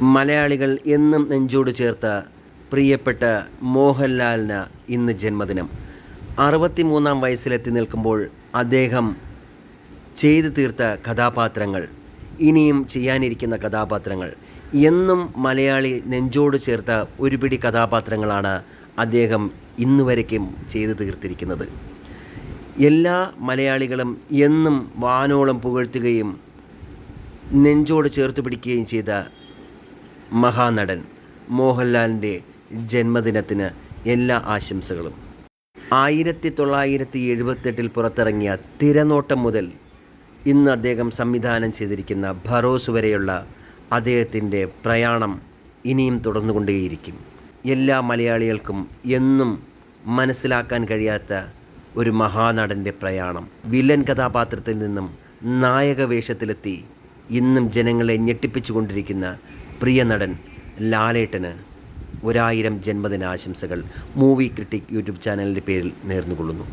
മലയാളികൾ എന്നും നെഞ്ചോട് ചേർത്ത പ്രിയപ്പെട്ട മോഹൻലാലിന് ഇന്ന് ജന്മദിനം. അറുപത്തിമൂന്നാം വയസ്സിലെത്തി നിൽക്കുമ്പോൾ അദ്ദേഹം ചെയ്തു തീർത്ത കഥാപാത്രങ്ങൾ ഇനിയും ചെയ്യാനിരിക്കുന്ന കഥാപാത്രങ്ങൾ എന്നും മലയാളി നെഞ്ചോട് ചേർത്ത ഒരുപിടി കഥാപാത്രങ്ങളാണ് അദ്ദേഹം ഇന്നുവരയ്ക്കും ചെയ്തു തീർത്തിരിക്കുന്നത്. എല്ലാ മലയാളികളും എന്നും വാനോളം പുകഴ്ത്തുകയും നെഞ്ചോട് ചേർത്ത് പിടിക്കുകയും ചെയ്ത മഹാനടൻ മോഹൻലാലിന്റെ ജന്മദിനത്തിന് എല്ലാ ആശംസകളും. ആയിരത്തി തൊള്ളായിരത്തി എഴുപത്തെട്ടിൽ പുറത്തിറങ്ങിയ തിരനോട്ടം മുതൽ ഇന്ന് അദ്ദേഹം സംവിധാനം ചെയ്തിരിക്കുന്ന ഭറോസ് വരെയുള്ള അദ്ദേഹത്തിന്റെ പ്രയാണം ഇനിയും തുടർന്നുകൊണ്ടേയിരിക്കും. എല്ലാ മലയാളികൾക്കും എന്നും മനസ്സിലാക്കാൻ കഴിയാത്ത ഒരു മഹാനടന്റെ പ്രയാണം. വില്ലൻ കഥാപാത്രത്തിൽ നിന്നും നായക വേഷത്തിലെത്തി ഇന്നും ജനങ്ങളെ ഞെട്ടിപ്പിച്ചുകൊണ്ടിരിക്കുന്ന പ്രിയ നടൻ ലാലേട്ടന് ഒരായിരം ജന്മദിനാശംസകൾ മൂവി ക്രിട്ടിക് യൂട്യൂബ് ചാനലിന്റെ പേരിൽ നേർന്നുകൊള്ളുന്നു.